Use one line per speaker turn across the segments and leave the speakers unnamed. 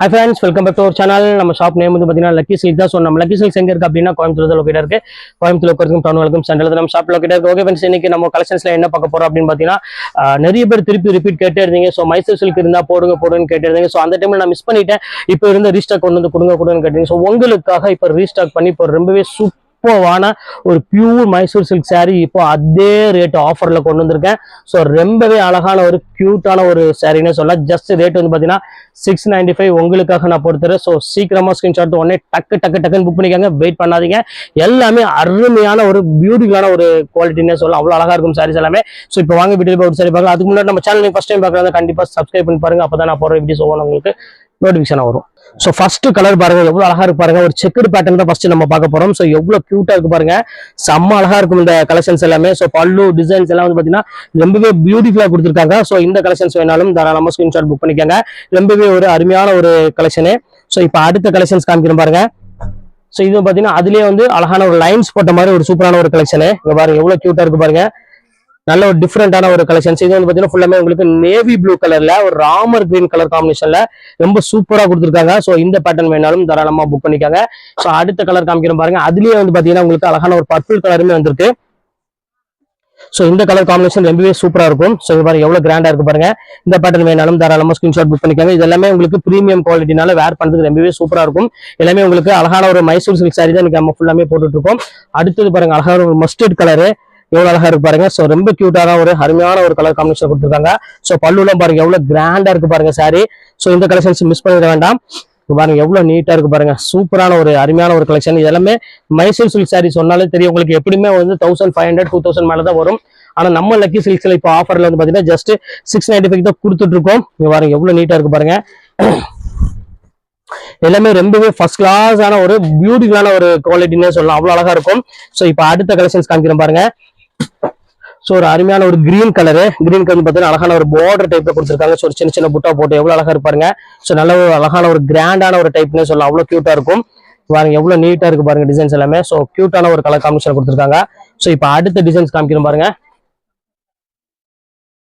Hi friends welcome back to ஒரு channel நம்ம shop name வந்து பார்த்தீங்கன்னா லக்கி சில்க் தான் ஸோ நம்ம லக்கி சில்க்ஸ் எங்கே இருக்குது அப்படின்னா கோயம்புத்தூர் லொக்கேட் இருக்கு. கோயம்புத்தூர் லொக்கேட் டவுன் வரைக்கும் நம்ம ஷாப் லொக்கேட் இருக்கு. ஓகே ஃப்ரெண்ட்ஸ் இன்னைக்கு நம்ம கலெக்ஷன்ஸ்ல என்ன பார்க்க போறோம் அப்படின்னு பார்த்தீங்கன்னா நிறைய பேர் திருப்பி ரிப்பீட் கேட்டே இருந்தீங்க. ஸோ மைசூர் சில்க் இருந்தா போடுங்க போடுங்கன்னு கேட்டே இருந்தீங்க. ஸோ அந்த டைமில் நான் மிஸ் பண்ணிட்டேன். இப்போ இருந்த ரீஸ்டாக் கொண்டு வந்து கொடுங்க கொடுங்கன்னு கேட்டீங்க. ஸோ உங்களுக்காக இப்போ ரீஸ்டாக் பண்ணி இப்போ ரொம்பவே சூப்பர் சூப்பர்வான ஒரு பியூர் மைசூர் சில்க் saree இப்போ அதே ரேட் ஆஃபர்ல கொண்டு வந்திருக்கேன். ஸோ ரொம்பவே அழகான ஒரு கியூட்டான ஒரு சாரின்னு சொல்லலாம். ஜஸ்ட் ரேட் வந்து பார்த்தீங்கன்னா சிக்ஸ் நைன்டி ஃபைவ் உங்களுக்காக நான் பொறுத்துறேன் ஸோ சீக்கிரமா ஸ்கிரீன்ஷாட் உடனே டக்கு டக்கு டக்குன்னு புக் பண்ணிக்காங்க. வெயிட் பண்ணாதீங்க. எல்லாமே அருமையான ஒரு பியூட்டிஃபுல்லான ஒரு குவாலிட்டின்னு சொல்லலாம். அவ்வளோ அழகா இருக்கும் சாரீஸ் எல்லாமே. ஸோ இப்போ வாங்க வீடியோ போய் சரி பார்க்கலாம். அதுக்கு முன்னாடி நம்ம சேனல் ஃபஸ்ட் டைம் பார்க்குறது கண்டிப்பாக சப்ஸ்கிரைப் பண்ணி பாருங்க. அப்போ தான் நான் போகிற வீடியோஸ் ஒவ்வொன்று உங்களுக்கு நோட்டிஃபிகேஷன் வரும். ஸோ ஃபர்ஸ்ட் கலர் பாருங்க எவ்வளவு அழகா இருக்கு பாருங்க. ஒரு செக்குடு பேட்டர்ன் தான் ஃபர்ஸ்ட் நம்ம பார்க்க போறோம். ஸோ எவ்வளவு கியூட்டா இருக்கு பாருங்க. செம்ம அழகா இருக்கும் இந்த கலெக்ஷன்ஸ் எல்லாமே. ஸோ பல்லு டிசைன்ஸ் எல்லாம் வந்து பாத்தீங்கன்னா ரொம்பவே பியூட்டிஃபுல்லா கொடுத்துருக்காங்க. ஸோ இந்த கலெக்ஷன்ஸ் வேணாலும் தாராளமா ஸ்கிரீன்ஷாட் புக் பண்ணிக்கோங்க. ரொம்பவே ஒரு அருமையான ஒரு கலெக்ஷனு ஸோ இப்போ அடுத்த கலெக்ஷன்ஸ் காமிக்கிறேன் பாருங்க. ஸோ இது பாத்தீங்கன்னா அதுலயே வந்து அழகான ஒரு லைன்ஸ் போட்ட மாதிரி ஒரு சூப்பரான ஒரு கலெக்ஷனு இங்க பாருங்க எவ்வளவு கியூட்டா இருக்கு பாருங்க. நல்ல ஒரு டிஃப்ரெண்டான ஒரு கலெக்ஷன்ஸ் இது வந்து பார்த்தீங்கன்னா ஃபுல்லாமே உங்களுக்கு நேவி ப்ளூ கலர்ல ஒரு ராமர் கிரீன் கலர் காம்பினேஷன்ல ரொம்ப சூப்பராக கொடுத்துருக்காங்க. ஸோ இந்த பேட்டர்ன் வேணாலும் தாராளமாக புக் பண்ணிக்காங்க. ஸோ அடுத்த கலர் காமிக்கிறோம் பாருங்க. அதுலேயே வந்து பார்த்தீங்கன்னா உங்களுக்கு அழகான ஒரு பர்பிள் கலருமே வந்திருக்கு. ஸோ இந்த கலர் காம்பினேஷன் ரொம்பவே சூப்பராக இருக்கும். ஸோ இது பாருங்க எவ்வளோ கிராண்டாக இருக்கு பாருங்க. இந்த பேட்டர்ன் வேணாலும் தாராளமா ஸ்கிரீன்ஷாட் புக் பண்ணிக்காங்க. இது எல்லாமே உங்களுக்கு ப்ரீமியம் குவாலிட்டினால வேர் பண்ணுறதுக்கு ரொம்பவே சூப்பராக இருக்கும். எல்லாமே உங்களுக்கு அழகான ஒரு மைசூர் சில்க் சாரி தான் இன்னைக்கு நம்ம ஃபுல்லாமே போட்டுட்டு இருக்கோம். அடுத்தது பாருங்க அழகான ஒரு மஸ்டர்ட் கலரு எவ்வளவு அழகா இருக்கு பாருங்க. ஸோ ரொம்ப கியூட்டான ஒரு அருமையான ஒரு கலர் காம்பினேஷன் கொடுத்துருக்காங்க. ஸோ பல்லுலாம் பாருங்க எவ்வளவு கிராண்டா இருக்கு பாருங்க சாரி ஸோ இந்த கலெக்ஷன்ஸ் மிஸ் பண்ணிட வேண்டாம். பாருங்க எவ்வளவு நீட்டா இருக்கு பாருங்க. சூப்பரான ஒரு அருமையான ஒரு கலெக்ஷன் இது எல்லாமே மைசூர் சில்க் சாரி சொன்னாலே தெரியும். உங்களுக்கு எப்படியுமே வந்து thousand five hundred two thousand மேலதான் வரும். ஆனா நம்ம லக்கி சில்க்ஸ்ல இப்போ ஆஃபர்ல வந்து பாத்தீங்கன்னா ஜஸ்ட் சிக்ஸ் நைன்டி ஃபைவ் தான் கொடுத்துட்டு இருக்கோம் பாருங்க எவ்வளவு நீட்டா இருக்கு பாருங்க. எல்லாமே ரொம்பவே ஃபர்ஸ்ட் கிளாஸான ஒரு பியூட்டிஃபுல்லான ஒரு குவாலிட்டினே சொல்லலாம். அவ்வளவு அழகா இருக்கும். ஸோ இப்போ அடுத்த கலெக்ஷன்ஸ் காமிக்கிறோம் பாருங்க. ஸோ ஒரு அருமையான ஒரு கிரீன் கலரு கிரீன் கலர் பார்த்தீங்கன்னா அழகான ஒரு பார்டர் டைப்ல கொடுத்துருக்காங்க. ஸோ ஒரு சின்ன சின்ன புட்டா போட்டு எவ்வளோ அழகா இருப்பாருங்க ஸோ நல்ல ஒரு அழகான ஒரு கிராண்டான ஒரு டைப்னே சொல்லலாம். அவ்வளோ க்யூட்டாக இருக்கும். பாருங்க எவ்வளோ நீட்டா இருக்கு பாருங்க டிசைன்ஸ் எல்லாமே. ஸோ க்யூட்டான ஒரு கலர் காம்பினேஷன் கொடுத்துருக்காங்க. ஸோ இப்போ அடுத்த டிசைன்ஸ் காமிக்கிறோம் பாருங்க.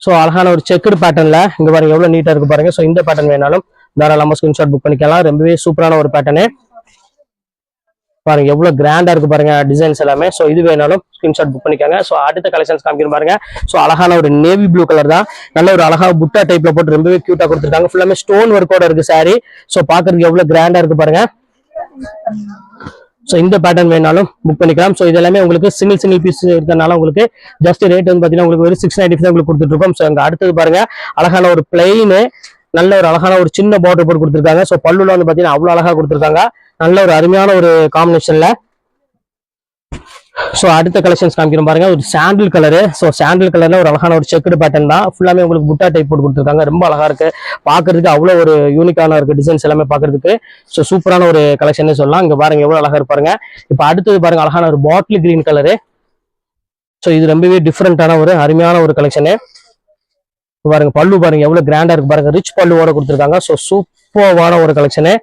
ஸோ அழகான ஒரு செக்குடு பேட்டர்ன்ல இங்க பாருங்க எவ்வளோ நீட்டா இருக்கு பாருங்க. ஸோ இந்த பேட்டர்ன் வேணாலும் தாராளமாக ஸ்கிரீன்ஷாட் புக் பண்ணிக்கலாம். ரொம்பவே சூப்பரான ஒரு பேட்டர்னு பாருங்க எவ்வளவு கிராண்டா இருக்கு பாருங்க டிசைன்ஸ் எல்லாமே. ஸோ இது வேணாலும் ஸ்கிரீன்ஷாட் புக் பண்ணிக்காங்க. ஸோ அடுத்த கலெக்ஷன்ஸ் காமிக்கணும் பாருங்க. ஸோ அழகான ஒரு நேவி ப்ளூ கலர் தான். நல்ல ஒரு அழகா புட்டா டைப்ல போட்டு ரொம்பவே கியூட்டா கொடுத்துருக்காங்க. ஃபுல்லாமே ஸ்டோன் ஒர்க்கோட இருக்கு சாரி ஸோ பாக்குறதுக்கு எவ்வளவு கிராண்டா இருக்கு பாருங்க. ஸோ இந்த பேட்டர்ன் வேணாலும் புக் பண்ணிக்கலாம். ஸோ இது எல்லாமே உங்களுக்கு சிங்கிள் சிங்கிள் பீஸ் இருக்கிறதுனால உங்களுக்கு ஜஸ்ட் ரேட் வந்து பார்த்தீங்கன்னா உங்களுக்கு ஒரு சிக்ஸ் நைன்டி தான் உங்களுக்கு கொடுத்துட்டு இருக்கோம் ஸோ அங்கே அடுத்தது பாருங்க. அழகான ஒரு பிளெயின் நல்ல ஒரு அழகான ஒரு சின்ன பார்டர் போட்டு கொடுத்துருக்காங்க. ஸோ பல்லுல வந்து பார்த்தீங்கன்னா அவ்வளோ அழகா கொடுத்துருக்காங்க. நல்ல ஒரு அருமையான ஒரு காம்பினேஷன்ல ஸோ அடுத்த கலெக்ஷன்ஸ் காமிக்கிறோம் பாருங்க. ஒரு சாண்டில் கலரு ஸோ சாண்டில் கலர்ல ஒரு அழகான ஒரு செக்குடு பேட்டர்ன் தான். ஃபுல்லாமே உங்களுக்கு புட்டா டைப் போட்டு கொடுத்துருக்காங்க. ரொம்ப அழகா இருக்கு. பாக்குறதுக்கு அவ்வளோ ஒரு யூனிக்கான இருக்கு டிசைன்ஸ் எல்லாமே பாக்குறதுக்கு ஸோ சூப்பரான ஒரு கலெக்ஷன் சொல்லலாம். இங்க பாருங்க எவ்வளவு அழகா இருப்பாருங்க இப்போ அடுத்தது பாருங்க அழகான ஒரு பாட்டில் கிரீன் கலரு ஸோ இது ரொம்பவே டிஃப்ரெண்டான ஒரு அருமையான ஒரு கலெக்ஷனு பாருங்க பல்லு பாருங்க எவ்வளவு கிராண்டா இருக்கு பாருங்க. ரிச் பல்லுவோட கொடுத்துருக்காங்க. ஸோ சூப்பர்வான ஒரு கலெக்ஷனு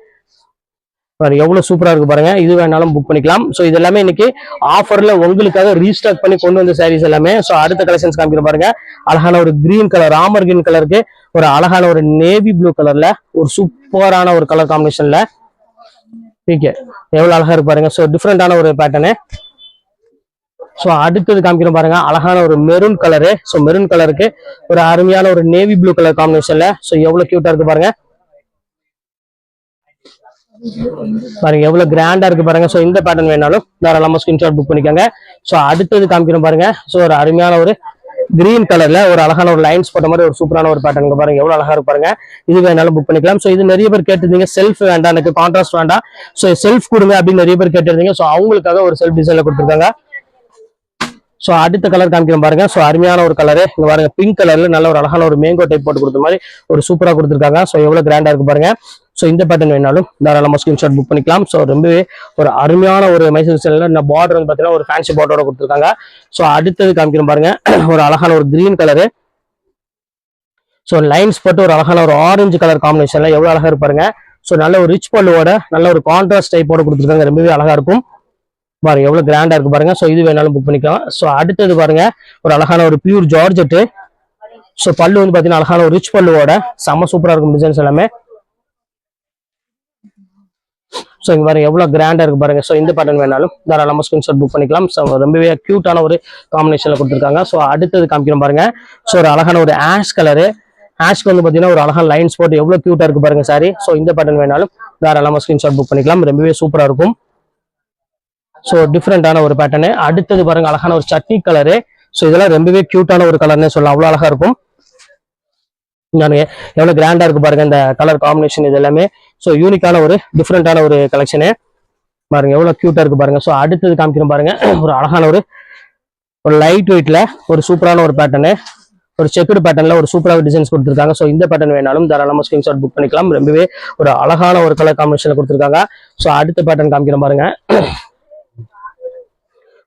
பாருங்க எவ்வளவு சூப்பரா இருக்கு பாருங்க. இது வேணாலும் புக் பண்ணிக்கலாம். ஸோ இது எல்லாமே இன்னைக்கு ஆஃபர்ல உங்களுக்காக ரீஸ்டாக் பண்ணி கொண்டு வந்த சாரீஸ் எல்லாமே. ஸோ அடுத்த கலெக்ஷன்ஸ் காமிக்கிற பாருங்க. அழகான ஒரு கிரீன் கலர் ராமர் கிரீன் கலருக்கு ஒரு அழகான ஒரு நேவி ப்ளூ கலர்ல ஒரு சூப்பரான ஒரு கலர் காம்பினேஷன்ல ஓகே எவ்வளவு அழகா இருக்கு பாருங்க. ஸோ டிஃப்ரெண்டான ஒரு பேட்டர்னு ஸோ அடுத்தது காமிக்கிறோம் பாருங்க. அழகான ஒரு மெரூன் கலரு ஸோ மெரூன் கலருக்கு ஒரு அருமையான ஒரு நேவி ப்ளூ கலர் காம்பினேஷன்ல ஸோ எவ்வளவு கியூட்டா இருக்கு பாருங்க. பாருங்க எவ்வளவு கிராண்டா இருக்கு பாருங்க. ஸோ இந்த பேட்டர்ன் வேணாலும் தாராளமா ஸ்கிரீன்ஷாட் புக் பண்ணிக்கோங்க. ஸோ அடுத்தது காமிக்கிறோம் பாருங்க. ஸோ ஒரு அருமையான ஒரு கிரீன் கலர்ல ஒரு அழகான ஒரு லைன்ஸ் போட்ட மாதிரி ஒரு சூப்பரான ஒரு பேட்டர்ன் பாருங்க. எவ்வளவு அழகா இருக்கு பாருங்க. இது வேணாலும் புக் பண்ணிக்கலாம். ஸோ இது நிறைய பேர் கேட்டிருந்தீங்க செல்ஃப் வேண்டாம் எனக்கு கான்ட்ராஸ்ட் வேண்டாம். ஸோ செல்ஃப் கொடுங்க அப்படின்னு நிறைய பேர் கேட்டிருந்தீங்க. ஸோ அவங்களுக்காக ஒரு செல்ஃப் டிசைன்ல கொடுத்துருக்காங்க. ஸோ அடுத்த கலர் காமிக்கிறேன் பாருங்க. ஸோ அருமையான ஒரு கலரு இங்க பாருங்க பிங்க் கலர்ல நல்ல ஒரு அழகான ஒரு மேங்கோ டைப் போட்டு கொடுத்த மாதிரி ஒரு சூப்பரா கொடுத்துருக்காங்க. ஸோ எவ்வளவு கிராண்டா இருக்கு பாருங்க. ஸோ இந்த பேட்டர்ன் வேணாலும் தாராளமாக ஸ்கிரீன்ஷாட் புக் பண்ணிக்கலாம். ஸோ ரொம்பவே ஒரு அருமையான ஒரு மைசூர் சில்ல இந்த பார்டர் வந்து பார்த்தீங்கன்னா ஒரு ஃபேன்சி பார்டரோட கொடுத்துருக்காங்க. ஸோ அடுத்தது காமிக்கிறோம் பாருங்க. ஒரு அழகான ஒரு கிரீன் கலரு ஸோ லைன்ஸ் போட்டு ஒரு அழகான ஒரு ஆரஞ்சு கலர் காம்பினேஷன்ல எவ்வளோ அழகா இருப்பாருங்க ஸோ நல்ல ஒரு ரிச் பல்லுவோட நல்ல ஒரு கான்ட்ராஸ்ட் டைப்போட கொடுத்துருக்காங்க. ரொம்பவே அழகா இருக்கும். பாருங்க எவ்வளோ கிராண்டா இருக்கு பாருங்க. ஸோ இது வேணாலும் புக் பண்ணிக்கலாம். ஸோ அடுத்தது பாருங்க. ஒரு அழகான ஒரு பியூர் ஜார்ஜெட்டு ஸோ பல்லு வந்து பார்த்தீங்கன்னா அழகான ஒரு ரிச் பல்லுவோட செம்ம சூப்பராக இருக்கும் டிசைன்ஸ் எல்லாமே. ஸோ இங்கே பாருங்க எவ்வளவு கிராண்டா இருக்கு பாருங்க. ஸோ இந்த பேட்டர்ன் வேணாலும் தாராளமாக ஸ்கிரீன்ஷாட் புக் பண்ணிக்கலாம். ஸோ ரொம்பவே க்யூட்டான ஒரு காம்பினேஷனில் கொடுத்துருக்காங்க. ஸோ அடுத்தது காமிக்கிறோம் பாருங்க. ஸோ ஒரு அழகான ஒரு ஆஷ் கலரு ஆஷ்க்கு வந்து பாத்தீங்கன்னா ஒரு அழகான லைன்ஸ் போட்டு எவ்வளோ க்யூட்டாக இருக்கு பாருங்க சாரி ஸோ இந்த பேட்டர்ன் வேணாலும் தாராளமாக ஸ்கிரீன்ஷாட் புக் பண்ணிக்கலாம். ரொம்பவே சூப்பராக இருக்கும். ஸோ டிஃப்ரெண்டான ஒரு பேட்டர்னு அடுத்தது பாருங்க அழகான ஒரு சட்னி கலரு ஸோ இதெல்லாம் ரொம்பவே க்யூட்டான ஒரு கலர்னு சொல்லலாம். அவ்வளோ அழகா இருக்கும். நான் எவ்வளவு கிராண்டா இருக்கு பாருங்க இந்த கலர் காம்பினேஷன் இது எல்லாமே. ஸோ யூனிக்கான ஒரு டிஃப்ரெண்டான ஒரு கலெக்ஷனு பாருங்க எவ்வளோ க்யூட்டாக இருக்கு பாருங்க. ஸோ அடுத்தது காமிக்கிறோம் பாருங்க. ஒரு அழகான ஒரு ஒரு லைட் வெயிட்ல ஒரு சூப்பரான ஒரு பேட்டர்னு ஒரு செக்குடு பேட்டர்ன்ல ஒரு சூப்பராக டிசைன்ஸ் கொடுத்துருக்காங்க. ஸோ இந்த பேட்டர்ன் வேணாலும் தாராளமாக ஸ்கிரீன்ஷாட் புக் பண்ணிக்கலாம். ரொம்பவே ஒரு அழகான ஒரு கலர் காம்பினேஷன்ல கொடுத்துருக்காங்க. ஸோ அடுத்த பேட்டர்ன் காமிக்கிறோம் பாருங்க.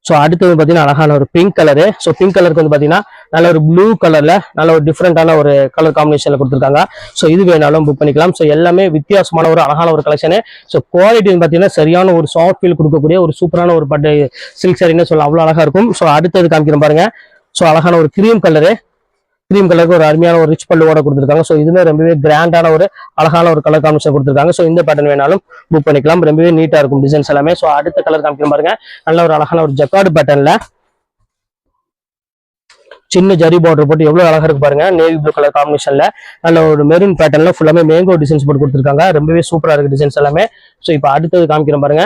ஸோ அடுத்தது பார்த்தீங்கன்னா அழகான ஒரு பிங்க் கலரு ஸோ பிங்க் கலருக்கு வந்து பார்த்தீங்கன்னா நல்ல ஒரு ப்ளூ கலரில் நல்ல ஒரு டிஃப்ரெண்டான ஒரு கலர் காம்பினேஷனில் கொடுத்துருக்காங்க. ஸோ இது வேணாலும் புக் பண்ணிக்கலாம். ஸோ எல்லாமே வித்தியாசமான ஒரு அழகான ஒரு கலெக்ஷனு ஸோ குவாலிட்டி பார்த்தீங்கன்னா சரியான ஒரு சாஃப்ட் ஃபீல் கொடுக்கக்கூடிய ஒரு சூப்பரான ஒரு பட்டு சில்க் சாரின்னு சொல்லலாம் அவ்வளோ அழகாக இருக்கும். ஸோ அடுத்தது காமிக்கிறேன் பாருங்க. ஸோ அழகான ஒரு கிரீம் கலரு கிரீம் கலருக்கு ஒரு அருமையான ஒரு ரிச் பல்லுவோட கொடுத்துருக்காங்க. ஸோ இதுமே ரொம்பவே கிராண்டான ஒரு அழகான ஒரு கலர் காம்பினேஷன் கொடுத்துருக்காங்க. ஸோ இந்த பேட்டர்ன் வேணாலும் புக் பண்ணிக்கலாம். ரொம்பவே நீட்டாக இருக்கும் டிசைன்ஸ் எல்லாமே. ஸோ அடுத்த கலர் காமிக்கிறேன் பாருங்க. நல்ல ஒரு அழகான ஒரு ஜக்கார்டு பேட்டர்ன்ல சின்ன ஜரி பார்டர் போட்டு எவ்வளவு அழகா இருக்கு பாருங்க. நேவி ப்ளூ கலர் காம்பினேஷன்ல நல்ல ஒரு மெரூன் பேட்டர்ல ஃபுல்லாமே மேங்கோ டிசைன்ஸ் போட்டு கொடுத்துருக்காங்க. ரொம்பவே சூப்பரா இருக்கு டிசைன்ஸ் எல்லாமே. ஸோ இப்போ அடுத்தது காமிக்கிறேன் பாருங்க.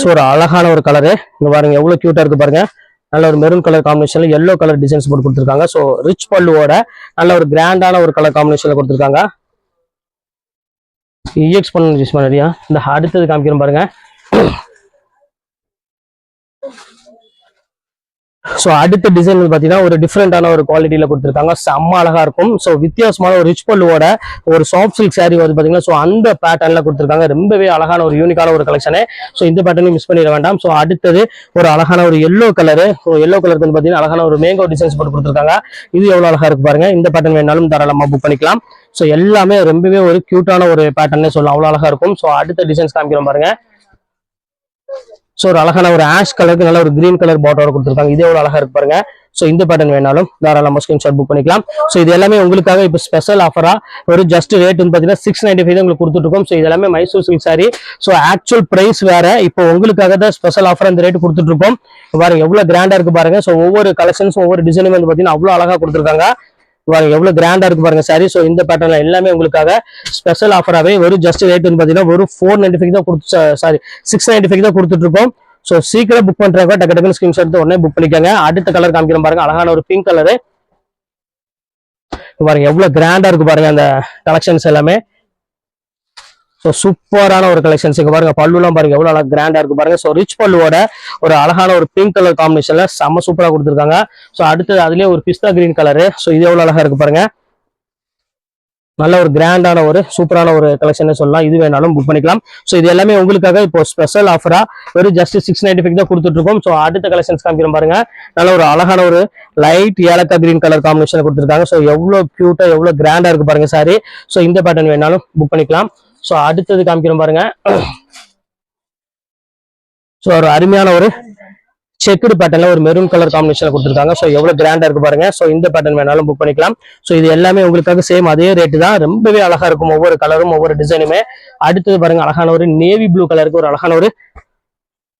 ஸோ ஒரு அழகான ஒரு கலரு இங்க பாருங்க எவ்வளவு கியூட்டா இருக்கு பாருங்க. நல்ல ஒரு மெரூன் கலர் காம்பினேஷன்ல எல்லோ கலர் டிசைன்ஸ் போட்டு கொடுத்துருக்காங்க. ஸோ ரிச் பல்லுவோட நல்ல ஒரு கிராண்டான ஒரு கலர் காம்பினேஷன்ல கொடுத்துருக்காங்க. இஎக்ஸ் பண்ண இந்த அடுத்தது காமிக்கிறோம் பாருங்க. ஸோ அடுத்த டிசைன் வந்து பார்த்தீங்கன்னா ஒரு டிஃப்ரெண்டான ஒரு குவாலிட்டியில் கொடுத்துருக்காங்க. செம்ம அழகாக இருக்கும். ஸோ வித்தியாசமான ஒரு ரிச் பல்லுவோட ஒரு சாஃப்ட் சில்க் சாரீ வந்து பார்த்தீங்கன்னா ஸோ அந்த பேட்டர்னில் கொடுத்துருக்காங்க. ரொம்பவே அழகான ஒரு யூனிக்கான ஒரு கலெக்ஷனு ஸோ இந்த பேட்டர்னையும் மிஸ் பண்ணிட வேண்டாம். ஸோ அடுத்தது ஒரு அழகான ஒரு எல்லோ கலரு ஸோ எல்லோ கலருக்கு வந்து பார்த்தீங்கன்னா அழகான ஒரு மேங்கோ டிசைன்ஸ் போட்டு கொடுத்துருக்காங்க. இது எவ்வளோ அழகாக இருக்கு பாருங்க. இந்த பேட்டர்ன் வேணாலும் தாராளமாக புக் பண்ணிக்கலாம். ஸோ எல்லாமே ரொம்பவே ஒரு க்யூட்டான ஒரு பேட்டர்னே சொல்லலாம். அவ்வளோ அழகாக இருக்கும். ஸோ அடுத்த டிசைன்ஸ் காமிக்கிறோம் பாருங்க. ஸோ ஒரு அழகான ஒரு ஆஷ் கலருக்கு நல்ல ஒரு கிரீன் கலர் பாட்டோட கொடுத்துருக்காங்க. இதே ஒரு அழகா இருக்கு பாருங்க. ஸோ இந்த பேட்டர்ன் வேணாலும் தாராளமா ஸ்கிரீன்ஷாட் புக் பண்ணிக்கலாம். ஸோ இது எல்லாமே உங்களுக்காக இப்போ ஸ்பெஷல் ஆஃபரா ஒரு ஜஸ்ட் ரேட் வந்து பார்த்தீங்கன்னா சிக்ஸ் நைன்டி ஃபைவ் உங்களுக்கு கொடுத்துருக்கோம் ஸோ இது எல்லாமே Mysore silk sari so actual price வேற. இப்போ உங்களுக்காக தான் ஸ்பெஷல் ஆஃபர் அந்த ரேட் கொடுத்துட்டு இருக்கோம் பாருங்க எவ்வளோ கிராண்டா இருக்கு பாருங்க. ஸோ ஒவ்வொரு கலெக்ஷன்ஸும் ஒவ்வொரு டிசைனுமே வந்து பார்த்தீங்கன்னா அவ்வளோ அழகா கொடுத்துருக்காங்க. பாருங்க எவ்வளவு கிராண்டா இருக்கு பாருங்க சாரி ஸோ இந்த பேட்டர்ல எல்லாமே உங்களுக்காக ஸ்பெஷல் ஆஃபராகவே ஒரு ஜஸ்ட் ரேட் வந்து பார்த்தீங்கன்னா ஒரு ஃபோர் நைன்டி ஃபைவ் தான் கொடுத்து சாரி சிக்ஸ் நைன்டி ஃபைவ் தான் கொடுத்துட்டு இருக்கோம். ஸோ சீக்கிரம் புக் பண்றவங்க டக்கு டக்குனு ஸ்கிரீன்ஷாட் எடுத்து உடனே புக் பண்ணிக்கோங்க. அடுத்த கலர் காமிக்கிறோம் பாருங்க அழகான ஒரு பிங்க் கலரு பாருங்க எவ்வளவு கிராண்டா இருக்கு பாருங்க அந்த கலெக்ஷன்ஸ் எல்லாமே. ஸோ சூப்பரான ஒரு கலெக்ஷன்ஸ் இங்கே பாருங்க பல்லுலாம் பாருங்க எவ்வளோ அழகா கிராண்டா இருக்கு பாருங்க. ஸோ ரிச் பல்லுவோட ஒரு அழகான ஒரு பிங்க் கலர் காம்பினேஷன்ல செம்ம சூப்பராக கொடுத்துருக்காங்க. ஸோ அடுத்தது அதுலேயே ஒரு பிஸ்தா கிரீன் கலரு ஸோ இது எவ்வளோ அழகா இருக்கு பாருங்க. நல்ல ஒரு கிராண்டான ஒரு சூப்பரான ஒரு கலெக்ஷன் சொல்லலாம். இது வேணாலும் புக் பண்ணிக்கலாம். ஸோ இது எல்லாமே உங்களுக்காக இப்போ ஸ்பெஷல் ஆஃபரா வெறும் ஜஸ்ட் சிக்ஸ் நைன்டி ஃபைவ் தான் கொடுத்துட்டு இருக்கோம். ஸோ அடுத்த கலெக்ஷன்ஸ் காமிக்கிறோம் பாருங்க. நல்ல ஒரு அழகான ஒரு லைட் ஏலக்கா கிரீன் கலர் காம்பினேஷன் கொடுத்துருக்காங்க. ஸோ எவ்வளோ கியூட்டா எவ்வளோ கிராண்டா இருக்கு பாருங்க சாரி ஸோ இந்த பேட்டர்ன் வேணாலும் புக் பண்ணிக்கலாம். ஸோ அடுத்தது காமிக்கிறோம் பாருங்க. ஸோ ஒரு அருமையான ஒரு செக்குடு பேட்டர்ல ஒரு மெரூன் கலர் காம்பினேஷனில் கொடுத்துருக்காங்க. ஸோ எவ்வளோ கிராண்டா இருக்கு பாருங்க. ஸோ இந்த பேட்டர்ன் வேணாலும் புக் பண்ணிக்கலாம். ஸோ இது எல்லாமே உங்களுக்காக சேம் அதே ரேட்டு தான். ரொம்பவே அழகா இருக்கும் ஒவ்வொரு கலரும் ஒவ்வொரு டிசைனுமே அடுத்தது பாருங்க அழகான ஒரு நேவி ப்ளூ கலருக்கு ஒரு அழகான ஒரு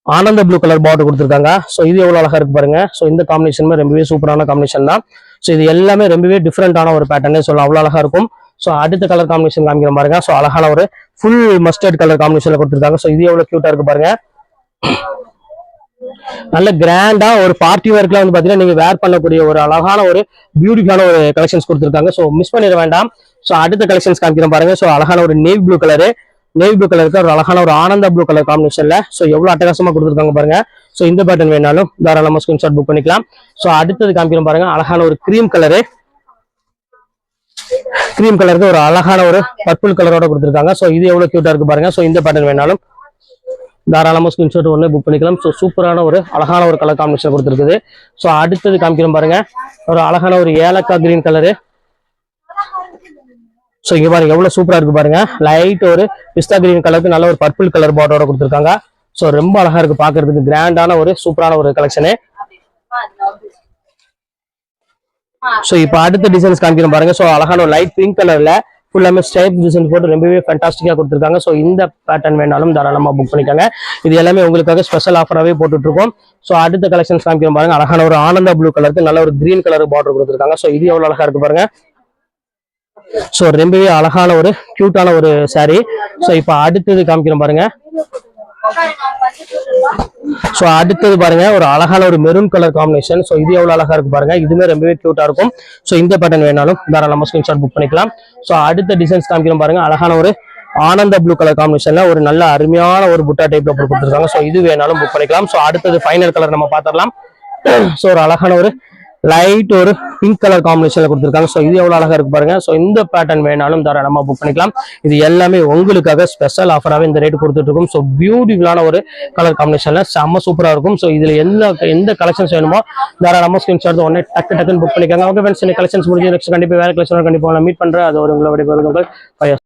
ஆனந்த ப்ளூ கலர் பார்டர் கொடுத்துருக்காங்க. ஸோ இது எவ்வளோ அழகா இருக்கு பாருங்க. ஸோ இந்த காம்பினேஷனுமே ரொம்பவே சூப்பரான காம்பினேஷன் தான். ஸோ இது எல்லாமே ரொம்பவே டிஃப்ரெண்டான ஒரு பேட்டர்னே சொல்லலாம். அவ்வளோ அழகா இருக்கும். ஸோ அடுத்த கலர் காம்பினேஷன் காமிக்கிற பாருங்க ஸோ அழகான ஒரு ஃபுல் மஸ்டர்ட் கலர் காம்பினேஷன்ல கொடுத்துருக்காங்க. ஸோ இது எவ்வளவு கியூட்டா இருக்கு பாருங்க. நல்ல கிராண்டா ஒரு பார்ட்டி ஒர்க்ல வந்து பாத்தீங்கன்னா நீங்க வேர் பண்ணக்கூடிய ஒரு அழகான ஒரு பியூட்டிஃபுல்லான ஒரு கலெக்ஷன்ஸ் கொடுத்துருக்காங்க. ஸோ மிஸ் பண்ணிட வேண்டாம். ஸோ அடுத்த கலெக்ஷன்ஸ் காமிக்கிறேன் பாருங்க. ஸோ அழகான ஒரு navy blue colour navy blue கலருக்கு ஒரு அழகான ஒரு ஆனந்த ப்ளூ கலர் காம்பினேஷன்ல ஸோ எவ்வளவு அட்டகாசமா கொடுத்துருக்காங்க பாருங்க. ஸோ இந்த பேட்டர்ன் வேணாலும் தாராளமா ஸ்கிரீன்ஷாட் புக் பண்ணிக்கலாம். ஸோ அடுத்தது காமிக்கிறோம் பாருங்க. அழகான ஒரு கிரீம் கலரு கிரீம் கலருக்கு ஒரு அழகான ஒரு பர்பிள் கலரோட கொடுத்துருக்காங்க. ஸோ இது எவ்வளோ கியூட்டாக இருக்கு பாருங்க. ஸோ இந்த பேட்டர்ன் வேணாலும் தாராளமாக ஸ்கிரீன்ஷாட் ஒன்று புக் பண்ணிக்கலாம். ஸோ சூப்பரான ஒரு அழகான ஒரு கலர் காம்பினேஷன் கொடுத்துருக்குது. ஸோ அடுத்தது காமிக்கிறோம் பாருங்க. ஒரு அழகான ஒரு ஏலக்காய் கிரீன் கலரு ஸோ இங்கே பாருங்க எவ்வளோ சூப்பராக இருக்கு பாருங்க. லைட் ஒரு பிஸ்தா கிரீன் கலருக்கு நல்ல ஒரு பர்பிள் கலர் பார்டரோட கொடுத்துருக்காங்க. ஸோ ரொம்ப அழகா இருக்கு பாக்குறதுக்கு. கிராண்டான ஒரு சூப்பரான ஒரு கலெக்ஷனு ஸோ இப்போ அடுத்த டிசைன்ஸ் காமிக்கிறோம் பாருங்க. ஸோ அழகான ஒரு லைட் பிங்க் கலர்ல ஃபுல்லாமே ஸ்டைப் டிசைன் போட்டு ரொம்பவே ஃபேண்டாஸ்டிக்காக கொடுத்துருக்காங்க. ஸோ இந்த பேட்டர்ன் வேணாலும் தாராளமாக புக் பண்ணிக்கோங்க. இது எல்லாமே உங்களுக்காக ஸ்பெஷல் ஆஃபராகவே போட்டுட்டு இருக்கோம் ஸோ அடுத்த கலெக்ஷன்ஸ் காமிக்கிறோம் பாருங்க. அழகான ஒரு ஆனந்தா ப்ளூ கலருக்கு நல்ல ஒரு கிரீன் கலர் பார்டர் கொடுத்துருக்காங்க. ஸோ இது எவ்வளோ அழகா இருக்கு பாருங்க. ஸோ ரொம்பவே அழகான ஒரு கியூட்டான ஒரு சாரீ ஸோ இப்போ அடுத்தது காமிக்கிறோம் பாருங்க. ஸோ அடுத்தது பாருங்க ஒரு அழகான ஒரு மெரூன் கலர் காம்பினேஷன் ஸோ இது எவ்வளோ அழகா இருக்கு பாருங்க. இதுவுமே ரொம்பவே கியூட்டா இருக்கும். ஸோ இந்த பேட்டர்ன் வேணாலும் தாராளமா ஸ்கிரீன்ஷாட் புக் பண்ணிக்கலாம். ஸோ அடுத்த டிசைன்ஸ் காமிக்கிறோம் பாருங்க. அழகான ஒரு ஆனந்த ப்ளூ கலர் காம்பினேஷன்ல ஒரு நல்ல அருமையான ஒரு புட்டா டைப்ல போட்டு கொடுத்துருக்காங்க. ஸோ இது வேணாலும் புக் பண்ணிக்கலாம். ஸோ அடுத்தது ஃபைனல் கலர் நம்ம பார்த்துடலாம். ஸோ ஒரு அழகான ஒரு லைட் ஒரு பிங்க் கலர் காம்பினேஷன்ல கொடுத்துருக்காங்க. ஸோ இது எவ்வளவு அழகா இருக்கு பாருங்க. ஸோ இந்த பேட்டர்ன் வேணாலும் தாராளமா புக் பண்ணிக்கலாம். இது எல்லாமே உங்களுக்காக ஸ்பெஷல் ஆஃபராகவே இந்த ரேட் கொடுத்துட்டு இருக்கும். ஸோ பியூட்டிஃபுல்லான ஒரு கலர் காம்பினேஷன்ல செம்ம சூப்பரா இருக்கும். ஸோ இதுல எந்த எந்த கலெக்ஷன்ஸ் வேணுமோ தாராளமா ஸ்கிரீன்ஷாட் உடனே டக்கு டக்குன்னு புக் பண்ணிக்காங்க. ஓகே ஃப்ரெண்ட்ஸ் இந்த கலெக்ஷன்ஸ் முடிஞ்சு நெக்ஸ்ட் கண்டிப்பா வேற கலெக்ஷன் கண்டிப்பாக மீட் பண்றேன். அது ஒரு உங்களை விடைபெறுவது உங்கள்